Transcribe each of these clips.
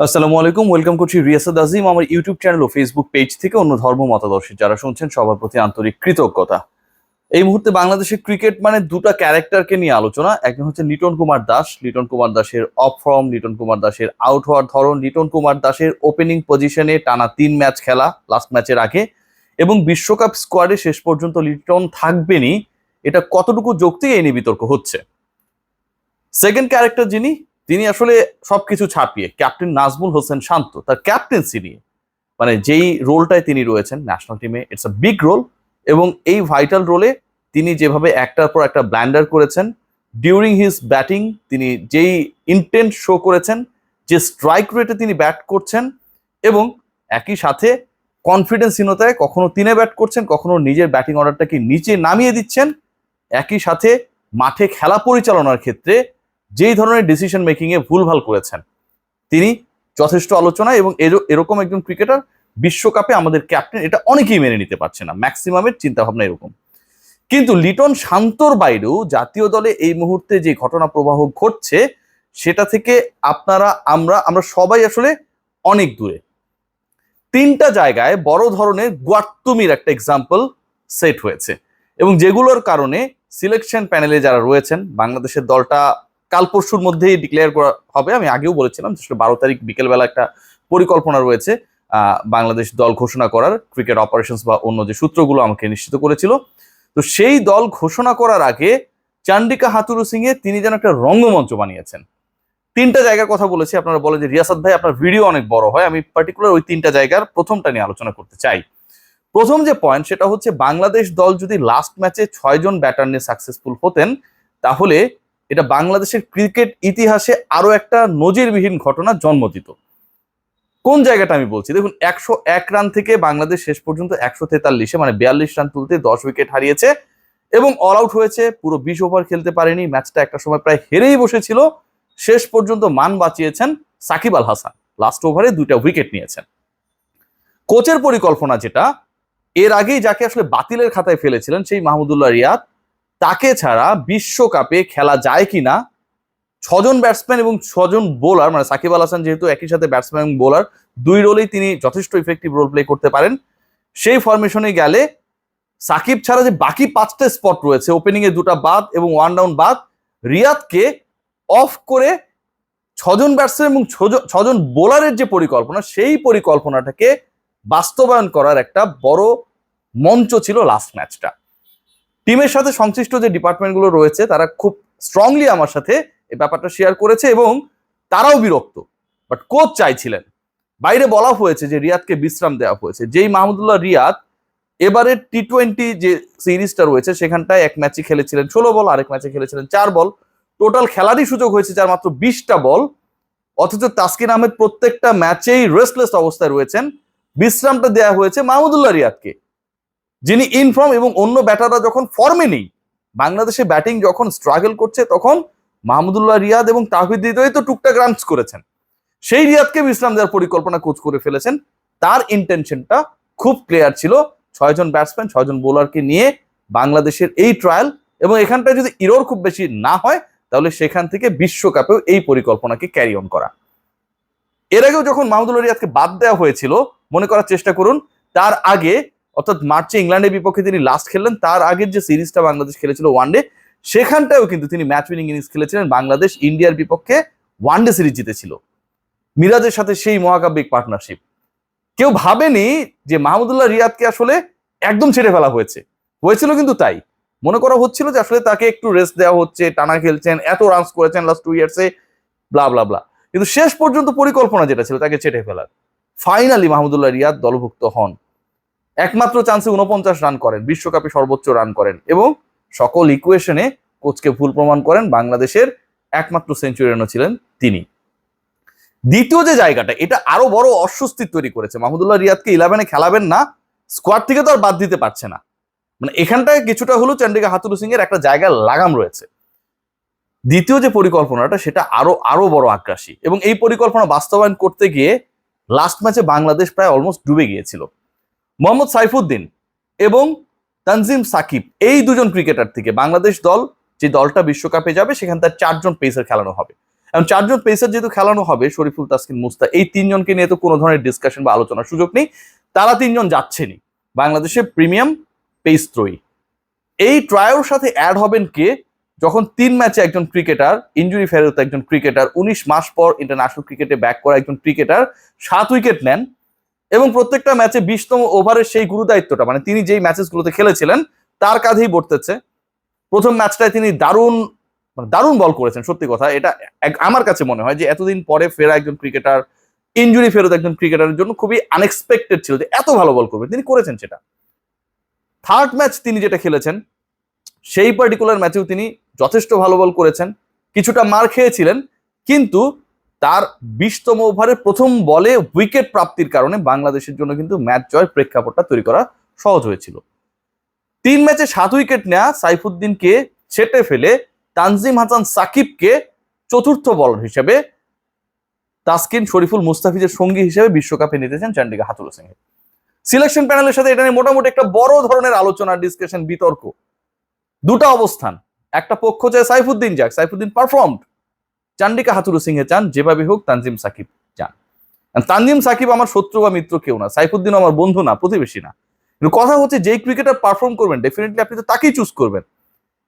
আসসালামু আলাইকুম, ওয়েলকাম করছি রিয়াসাদ আজিম, আমার ইউটিউব চ্যানেল ও ফেসবুক পেজ থেকে অন্য ধর্ম মতাদর্শী যারা শুনছেন সবার প্রতি আন্তরিক কৃতজ্ঞতা। এই মুহূর্তে বাংলাদেশের ক্রিকেট মানে দুটা ক্যারেক্টারকে নিয়ে আলোচনা। একজন হচ্ছে লিটন কুমার দাস, লিটন কুমার দাসের অফ ফর্ম, লিটন কুমার দাসের আউট হওয়ার ধরন, লিটন কুমার দাসের ওপেনিং পজিশনে টানা তিন ম্যাচ খেলা লাস্ট ম্যাচের আগে। এবং বিশ্বকাপ স্কোয়াডে শেষ পর্যন্ত লিটন থাকবেনই, এটা কতটুকু যৌক্তিক এই নিয়ে বিতর্ক হচ্ছে। সেকেন্ড ক্যারেক্টার যিনি তিনি আসলে সবকিছু ছাপিয়ে ক্যাপ্টেন নাজমুল হোসেন শান্ত, তার ক্যাপ্টেন্সি নিয়ে মানে যেই রোলটায় তিনি রয়েছেন ন্যাশনাল টিমে ইটস আ বিগ রোল এবং এই ভাইটাল রোলে তিনি যেভাবে একটার পর একটা ব্ল্যান্ডার করেছেন ডিউরিং হিজ ব্যাটিং তিনি যেই ইন্টেন্ট শো করেছেন, যে স্ট্রাইক রেটে তিনি ব্যাট করছেন এবং একই সাথে কনফিডেন্সহীনতায় কখনো তিনে ব্যাট করছেন, কখনো নিজের ব্যাটিং অর্ডারটাকে নিচে নামিয়ে দিচ্ছেন, একই সাথে মাঠে খেলা পরিচালনার ক্ষেত্রে যেই ধরনের ডিসিশন মেকিং এ ভুলভাল করেছেন। তিনি যথেষ্ট আলোচনা এবং এর- এরকম একজন ক্রিকেটার বিশ্বকাপে আমাদের ক্যাপ্টেন এটা অনেকেই মেনে নিতে পারছে না। ম্যাক্সিমামের চিন্তা ভাবনা এরকম। কিন্তু লিটন শান্তর বাইরেও জাতীয় দলে এই মুহূর্তে যে ঘটনা প্রবাহ ঘটছে, সেটা থেকে আপনারা, আমরা আমরা সবাই আসলে অনেক দূরে। তিনটা জায়গায় বড় ধরনের গুয়াত্তুমির একটা এক্সাম্পল সেট হয়েছে। এবং যেগুলোর কারণে সিলেকশন প্যানেলে যারা রয়েছেন, বাংলাদেশের দলটা কাল পরশুর মধ্যেই ডিক্লেয়ার করা হবে। আমি আগেও বলেছিলাম বারো তারিখ বিকেলবেলা একটা পরিকল্পনা রয়েছে বাংলাদেশ দল ঘোষণা করার ক্রিকেট অপারেশনস বা অন্য যে সূত্রগুলো আমাকে নিশ্চিত করেছিল। তো সেই দল ঘোষণা করার আগে চান্ডিকা হাতুরু সিং এ তিনি যেন একটা রঙ্গমঞ্চ বানিয়েছেন। তিনটা জায়গার কথা বলেছি, আপনারা বলেন যে রিয়াসাদ ভাই, আপনার ভিডিও অনেক বড় হয়, আমি পার্টিকুলার ওই তিনটা জায়গার প্রথমটা নিয়ে আলোচনা করতে চাই। প্রথম যে পয়েন্ট সেটা হচ্ছে বাংলাদেশ দল যদি লাস্ট ম্যাচে ছয়জন ব্যাটার নিয়ে সাকসেসফুল হতেন, তাহলে এটা বাংলাদেশের ক্রিকেট ইতিহাসে আরও একটা নজিরবিহীন ঘটনা জন্ম দিত কোন জায়গাটা আমি বলছি? দেখুন, একশো এক রান থেকে বাংলাদেশ শেষ পর্যন্ত একশো তেতাল্লিশে মানে বিয়াল্লিশ রান তুলতে দশ উইকেট হারিয়েছে এবং অল আউট হয়েছে, পুরো বিশ ওভার খেলতে পারেনি, ম্যাচটা একটা সময় প্রায় হেরেই বসেছিল। শেষ পর্যন্ত মান বাঁচিয়েছেন সাকিব আল হাসান লাস্ট ওভারে দুইটা উইকেট নিয়েছেন। কোচের পরিকল্পনা যেটা, এর আগেই যাকে আসলে বাতিলের খাতায় ফেলেছিলেন সেই মাহমুদুল্লাহ রিয়াদ তাকে ছাড়া বিশ্বকাপে খেলা যায় কিনা? ছজন ব্যাটসম্যান এবং ছজন বোলার মানে সাকিব আল হাসান যেহেতু একই সাথে ব্যাটসম্যান এবং বোলার দুই রোলেই তিনি যথেষ্ট ইফেক্টিভ রোল প্লে করতে পারেন। সেই ফরমেশনে গেলে সাকিব ছাড়া যে বাকি পাঁচটা স্পট রয়েছে ওপেনিং এ দুটা বাদ এবং ওয়ান ডাউন বাদ, রিয়াদকে অফ করে ছজন ব্যাটসম্যান এবং ছজ- ছজন বোলারের যে পরিকল্পনা, সেই পরিকল্পনাটাকে বাস্তবায়ন করার একটা বড় মঞ্চ ছিল লাস্ট ম্যাচটা টিমের সাথে সংশ্লিষ্ট যে ডিপার্টমেন্টগুলো রয়েছে, তারা খুব স্ট্রংলি আমার সাথে এই ব্যাপারটা শেয়ার করেছে এবং তারাও বিরক্ত। বাট কোচ চাইছিলেন। বাইরে বলা হয়েছে যে রিয়াদকে বিশ্রাম দেওয়া হয়েছে। যেই মাহমুদুল্লাহ রিয়াদ এবারে টি টোয়েন্টি যে সিরিজটা রয়েছে, সেখানটায় এক ম্যাচে খেলেছিলেন। ষোলো বল, আরেক ম্যাচে খেলেছিলেন চার বল। টোটাল খেলারই সুযোগ হয়েছে যার মাত্র বিশটা বল। অথচ তাসকিন আহমেদ প্রত্যেকটা ম্যাচেই রেস্টলেস অবস্থায় রয়েছেন। বিশ্রামটা দেওয়া হয়েছে মাহমুদুল্লাহ রিয়াদকে। যিনি ইনফর্ম এবং অন্য ব্যাটাররা যখন ফর্মে নেই, বাংলাদেশে ব্যাটিং যখন স্ট্রাগল করছে, তখন মাহমুদুল্লাহ রিয়াদ এবং তাহিদ হৃদয় তো টুকটাক রানস করেছেন। সেই রিয়াদকে বিশ্রাম দেওয়ার পরিকল্পনা কোচ করে ফেলেছেন। তার ইন্টেনশনটা খুব ক্লিয়ার ছিল। ছয়জন ব্যাটসম্যান ছয়জন বোলারকে নিয়ে বাংলাদেশের এই ট্রায়াল এবং এখানটায় যদি ইরোর খুব বেশি না হয়, তাহলে সেখান থেকে বিশ্বকাপেও এই পরিকল্পনাকে ক্যারি অন করা। এর আগেও যখন মাহমুদুল্লাহ রিয়াদকে বাদ দেওয়া হয়েছিল, মনে করার চেষ্টা করুন, তার আগে অর্থাৎ মার্চে ইংল্যান্ডের বিপক্ষে তিনি লাস্ট খেললেন, তার আগের যে সিরিজটা বাংলাদেশ খেলেছিল ওয়ানডে সেখানটাও কিন্তু তিনি ম্যাচ উইনিং ইনিংস খেলেছিলেন। বাংলাদেশ ইন্ডিয়ার বিপক্ষে ওয়ানডে সিরিজ জিতেছিল। মিরাজের সাথে সেই মহাকাব্যিক পার্টনারশিপ কেউ ভাবেনি যে মাহমুদুল্লাহ রিয়াদকে আসলে একদম ছেড়ে ফেলা হয়েছে। হয়েছিল কিন্তু তাই। মনে করা হচ্ছিল যে আসলে তাকে একটু রেস্ট দেওয়া হচ্ছে, টানা খেলছেন, এত রানস করেছেন লাস্ট টু ইয়ার্সে ব্লা ব্লা ব্লা কিন্তু শেষ পর্যন্ত পরিকল্পনা যেটা ছিল, তাকে ছেটে ফেলার। ফাইনালি মাহমুদুল্লাহ রিয়াদ দলভুক্ত হন। একমাত্র চান্সে উনপঞ্চাশ রান করেন, বিশ্বকাপে সর্বোচ্চ রান করেন এবং সকল ইকুয়েশনে কোচকে ভুল প্রমাণ করেন, বাংলাদেশের একমাত্র সেঞ্চুরিয়ানও ছিলেন তিনি। দ্বিতীয় যে জায়গাটা, এটা আরও বড় অস্বস্তি তৈরি করেছে। মাহমুদুল্লাহ রিয়াদকে ইলেভেনে খেলাবেন না স্কোয়াড থেকে তো আর বাদ দিতে পারছে না। মানে এখানটায় কিছুটা হলেও চন্ডিকা হাতুরু সিং এর একটা জায়গায় লাগাম রয়েছে। দ্বিতীয় যে পরিকল্পনাটা, সেটা আরও আরও বড় আগ্রাসী। এবং এই পরিকল্পনা বাস্তবায়ন করতে গিয়ে লাস্ট ম্যাচে বাংলাদেশ প্রায় অলমোস্ট ডুবে গিয়েছিল। মোহাম্মদ সাইফুদ্দিন এবং তানজিম সাকিব, এই দুজন ক্রিকেটার থেকে বাংলাদেশ দল যে দলটা বিশ্বকাপে যাবে, সেখান তার চারজন পেসার খেলানো হবে। এবং চারজন পেসার যেহেতু খেলানো হবে, শরীফুল তাসকিন মুস্তা এই তিনজনকে নিয়ে তো কোনো ধরনের ডিসকাশন বা আলোচনার সুযোগ নেই। তারা তিনজন যাচ্ছেনই। বাংলাদেশের প্রিমিয়াম পেস ত্রয়ী এই ট্রায়োর সাথে অ্যাড হবেন কে? যখন তিন ম্যাচে একজন ক্রিকেটার ইঞ্জুরি ফেরত একজন ক্রিকেটার উনিশ মাস পর ইন্টারন্যাশনাল ক্রিকেটে ব্যাক করা একজন ক্রিকেটার সাত উইকেট নেন। এবং প্রত্যেকটা ম্যাচে বিশতম ওভারের সেই গুরুদায়িত্বটা মানে তিনি যেই ম্যাচেসগুলোতে খেলেছিলেন, তার কাঁধেই বর্তেছে। প্রথম ম্যাচটায় তিনি দারুণ মানে দারুণ বল করেছেন, সত্যি কথা। এটা আমার কাছে মনে হয় যে এতদিন পরে ফেরা একজন ক্রিকেটার ইঞ্জুরি ফেরত একজন ক্রিকেটারের জন্য খুবই আনএক্সপেক্টেড ছিল যে এত ভালো বল করবে। তিনি করেছেন সেটা। থার্ড ম্যাচ তিনি যেটা খেলেছেন, সেই পার্টিকুলার ম্যাচেও তিনি যথেষ্ট ভালো বল করেছেন। কিছুটা মার খেয়েছিলেন, কিন্তু তার বিশতম ওভারে প্রথম বলে উইকেট প্রাপ্তির কারণে বাংলাদেশের জন্য কিন্তু ম্যাচ জয়ের প্রেক্ষাপটটা তৈরি করা সহজ হয়েছিল। তিন ম্যাচে সাত উইকেট নেয়া সাইফুদ্দিনকে ছেটে ফেলে তানজিম হাসান সাকিবকে চতুর্থ বলার হিসেবে তাসকিন শরীফুল মুস্তাফিজের সঙ্গী হিসেবে বিশ্বকাপে নিতেছেন চান্ডিকা হাতুল সিং সিলেকশন প্যানেলের সাথে এটা নিয়ে মোটামুটি একটা বড় ধরনের আলোচনা ডিসকাশন বিতর্ক। দুটো অবস্থান। একটা পক্ষ চায় সাইফুদ্দিন যাক, সাইফুদ্দিন পারফর্মড চান্ডিকা হাতুরু সিংহে চান যেভাবে হোক তানজিম সাকিব চান তানজিম সাকিব আমার শত্রু বা মিত্র কেউ না সাইফুদ্দিন আমার বন্ধু না, প্রতিবেশী না। কিন্তু কথা হচ্ছে যেই ক্রিকেটার পারফর্ম করবেন ডেফিনেটলি আপনি তো তাকেই চুজ করবেন।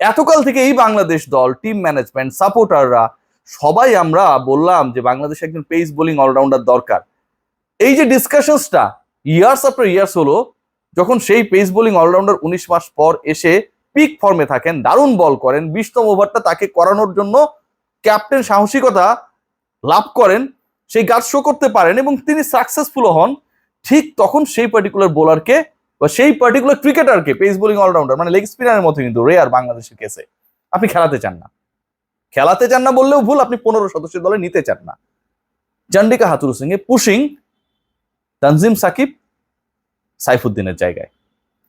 এতকাল থেকে এই বাংলাদেশ দল টিম ম্যানেজমেন্ট সাপোর্টাররা সবাই আমরা বললাম যে বাংলাদেশে একজন পেস বোলিং অলরাউন্ডার দরকার। এই যে ডিসকাশনসটা ইয়ার্স আফটার ইয়ার্স হলো, যখন সেই পেস বোলিং অলরাউন্ডার উনিশ মাস পর এসে পিক ফর্মে থাকেন, দারুণ বল করেন, বিশতম ওভারটা তাকে করানোর জন্য ক্যাপ্টেন সাহসিকতা লাভ করেন, সেই গাছ শো করতে পারেন এবং তিনি সাকসেসফুল হন, ঠিক তখন সেই পার্টিকুলার বোলারকে বা সেই পার্টিকুলার ক্রিকেটারকে পেস বোলিং অলরাউন্ডার মানে লেগ স্পিনারের মতো কিন্তু রেয়ার বাংলাদেশের কেসে আপনি খেলাতে চান না। খেলাতে চান না বললেও ভুল, আপনি পনেরো সদস্যের দলে নিতে চান না। চন্ডিকা হাতুরু সিং এ পুশিং তানজিম সাকিব সাইফুদ্দিনের জায়গায়।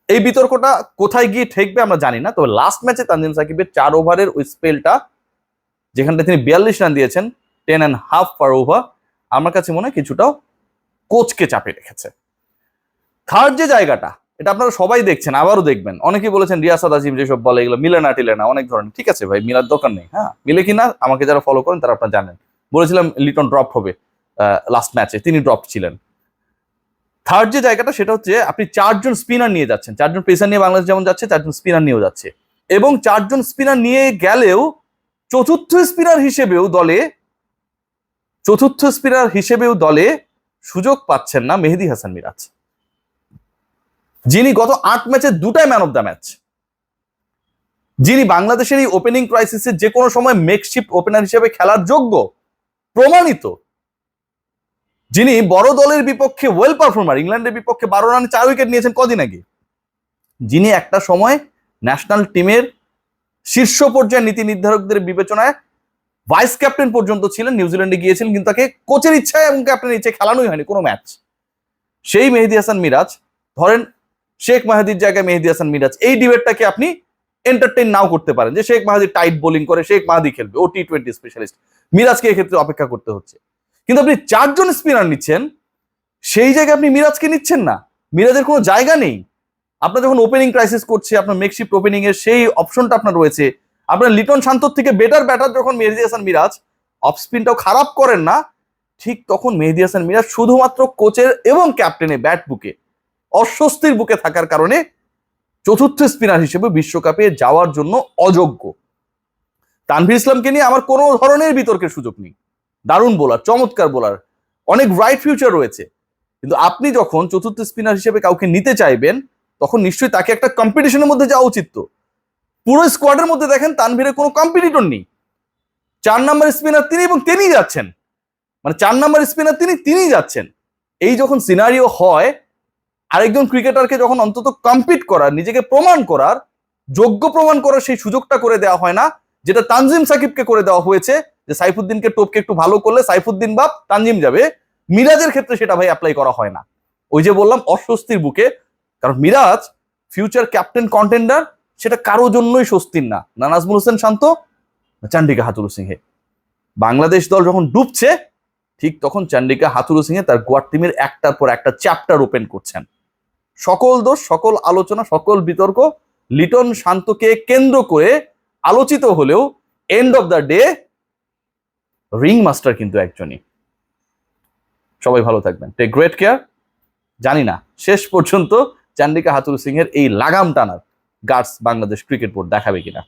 এই বিতর্কটা কোথায় গিয়ে ঠেকবে আমরা জানি না, তবে লাস্ট ম্যাচে তানজিম সাকিবের চার ওভারের ওই স্পেলটা যেখানটা তিনি বিয়াল্লিশ রান দিয়েছেন ten and half per over আমার কাছে মনে হয় কিছুটাও কোচকে চাপে রেখেছে। থার্ড যে জায়গাটা, এটা আপনারা সবাই দেখছেন, আবারও দেখবেন। অনেকেই বলেছেন রিয়াসাদ আজিম যেসব বলে, এগুলো মিলে না, টিলে না, অনেক ধরনের। ঠিক আছে ভাই, মিলার দরকার নেই হ্যাঁ? মিলে কিনা আমাকে যারা ফলো করেন তারা আপনারা জানেন। বলেছিলাম, লিটন ড্রপ হবে লাস্ট ম্যাচে তিনি ড্রপ ছিলেন। থার্ড যে জায়গাটা, সেটা হচ্ছে আপনি চারজন স্পিনার নিয়ে যাচ্ছেন। চারজন পেসার নিয়ে বাংলাদেশ যেমন যাচ্ছে, চারজন স্পিনার নিয়েও যাচ্ছে। এবং চারজন স্পিনার নিয়ে গেলেও চতুর্থ স্পিনার হিসেবেও দলে, চতুর্থ স্পিনার হিসেবেও দলে সুযোগ পাচ্ছেন না মেহেদি হাসান মিরাজ। যিনি গত আট ম্যাচে দুটাই ম্যান অফ দ্য ম্যাচ যিনি বাংলাদেশের এই ওপেনিং ক্রাইসিসে যে কোনো সময় মেকশিফট ওপেনার হিসেবে খেলার যোগ্য, প্রমাণিত। যিনি বড় দলের বিপক্ষে ওয়েল পারফর্মার ইংল্যান্ডের বিপক্ষে বারো রানে চার উইকেট নিয়েছেন কদিন আগে। যিনি একটা সময় ন্যাশনাল টিমের শীর্ষ পর্যায়ের নীতি নির্ধারকদের বিবেচনায় ভাইস ক্যাপ্টেন পর্যন্ত ছিলেন নিউজিল্যান্ডে গিয়েছিলেন, কিন্তু তাকে কোচের ইচ্ছায় এবং ক্যাপ্টেনের ইচ্ছায় খেলানোই হয়নি কোনো ম্যাচ। সেই মেহেদি হাসান মিরাজ, ধরেন শেখ মাহাদির জায়গায় মেহেদি হাসান মিরাজ, এই ডিবেটটাকে আপনি এন্টারটেইন নাও করতে পারেন যে শেখ মাহাদি টাইট বোলিং করে, শেখ মাহাদি খেলবে, ও টি টোয়েন্টি স্পেশালিস্ট মিরাজকে এক্ষেত্রে অপেক্ষা করতে হচ্ছে। কিন্তু আপনি চারজন স্পিনার নিচ্ছেন, সেই জায়গায় আপনি মিরাজকে নিচ্ছেন না। মিরাজের কোনো জায়গা নেই। আপনার যখন ওপেনিং ক্রাইসিস করছে, আপনার মেকশিফট ওপেনিং এর সেই অপশনটা আপনার রয়েছে, আপনার লিটন শান্তর থেকে বেটার ব্যাটার যখন মেহেদি হাসান মিরাজ অফ স্পিনটাও খারাপ করেন না, ঠিক তখন মেহেদি হাসান মিরাজ শুধুমাত্র কোচের এবং ক্যাপ্টেনে ব্যাট বুকে অস্বস্তির বুকে থাকার কারণে চতুর্থ স্পিনার হিসেবে বিশ্বকাপে যাওয়ার জন্য অযোগ্য। তানভীর ইসলামকে নিয়ে আমার কোনো ধরনের বিতর্কের সুযোগ নেই। দারুণ বোলার চমৎকার বোলার অনেক ব্রাইট ফিউচার রয়েছে। কিন্তু আপনি যখন চতুর্থ স্পিনার হিসেবে কাউকে নিতে চাইবেন তখন নিশ্চয়ই তাকে একটা কম্পিটিশনের মধ্যে যাওয়া উচিত তো। পুরো স্কোয়াডের মধ্যে দেখেন তানভীরের কোনো কম্পিটিটর নেই। চার নাম্বার স্পিনার তিনি এবং তিনিই যাচ্ছেন। মানে চার নাম্বার স্পিনার তিনি, তিনিই যাচ্ছেন। এই যখন সিনারিও হয়, আরেকজন ক্রিকেটারকে যখন অন্তত কম্পিট করার, নিজেকে প্রমাণ করার, যোগ্য প্রমাণ করার সেই সুযোগটা করে দেওয়া হয় না, যেটা তানজিম সাকিবকে করে দেওয়া হয়েছে, যে সাইফুদ্দিনকে টোপকে একটু ভালো করলে সাইফুদ্দিন বাপ তানজিম যাবে। মিরাজের ক্ষেত্রে সেটা ভাই অ্যাপ্লাই করা হয় না। ওই যে বললাম, অস্বস্তির বুকে কারণ মিরাজ ফিউচার ক্যাপ্টেন কন্টেন্ডার সেটা কারও জন্যই স্বস্তির না। না নাজমুল হোসেন শান্ত চান্ডিকা হাতুরু সিংহে? বাংলাদেশ দল যখন ডুবছে, ঠিক তখন চান্ডিকা হাতুরু সিংহে তার গোয়ার টিমের একটার পর একটা চ্যাপ্টার ওপেন করছেন। সকল দোষ, সকল আলোচনা, সকল বিতর্ক লিটন শান্তকে কেন্দ্র করে আলোচিত হলেও end of the day ring master কিন্তু একজনই। সবাই ভালো থাকবেন। টেক গ্রেট কেয়ার জানি না, শেষ পর্যন্ত চান্ডিকা হাতুর সিং এর এই লাগাম টানার গার্ডস বাংলাদেশ ক্রিকেট বোর্ড দেখাবে কিনা।